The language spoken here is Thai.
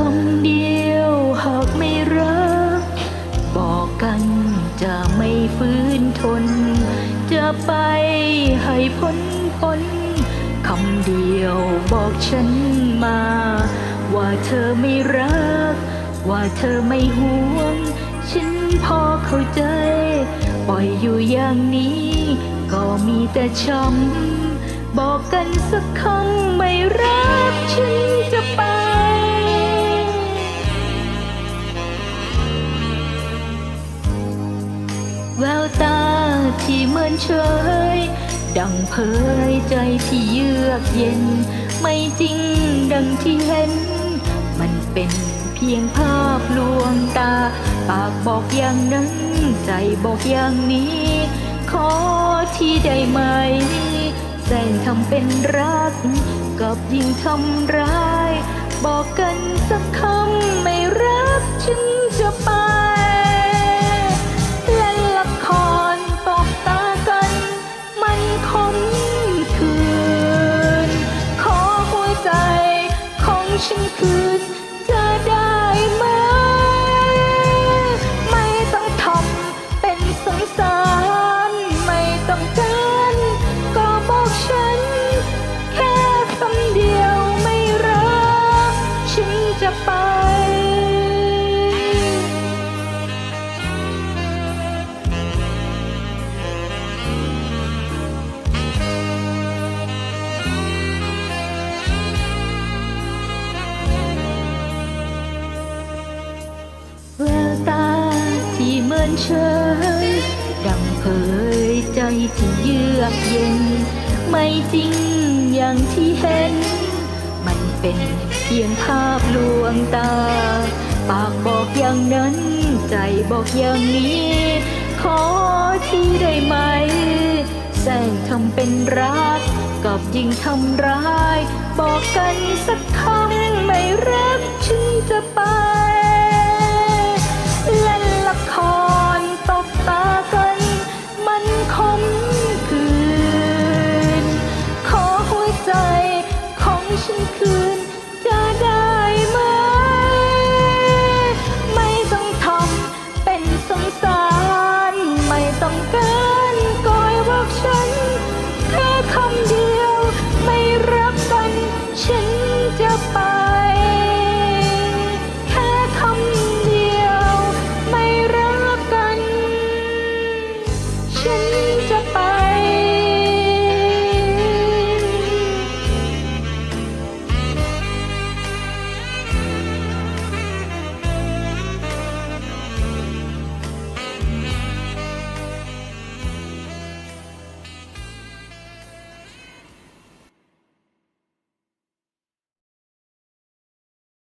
คำเดียวหากไม่รัก บอกกันจะไม่ฟื้นทน จะไปให้พ้นพ้นคำเดียวบอกฉันมา ว่าเธอไม่รัก ว่าเธอไม่ห่วง ฉันพอเข้าใจ ปล่อยอยู่อย่างนี้ ก็มีแต่ช้ำ แววตาที่เหมือนเฉยดังเผยใจที่เยือกเย็น ไม่จริงดังที่เห็น มันเป็นเพียงภาพลวงตา ปากบอกอย่างนั้น ใจบอกอย่างนี้ ขอที่ได้ไหมแสงทำเป็นรัก กับยิ่งทำร้าย บอกกันสักคำไม่รักฉันจะไป ของ นเชยดังเผยใจที่เยือกเย็น ไม่จริงอย่างที่เห็น มันเป็นเพียงภาพลวงตา ปากบอกอย่างนั้น ใจบอกอย่างนี้ ขอที่ได้ไหม แสงทำเป็นรักกับยิ่งทำร้าย บอกกันสักคำ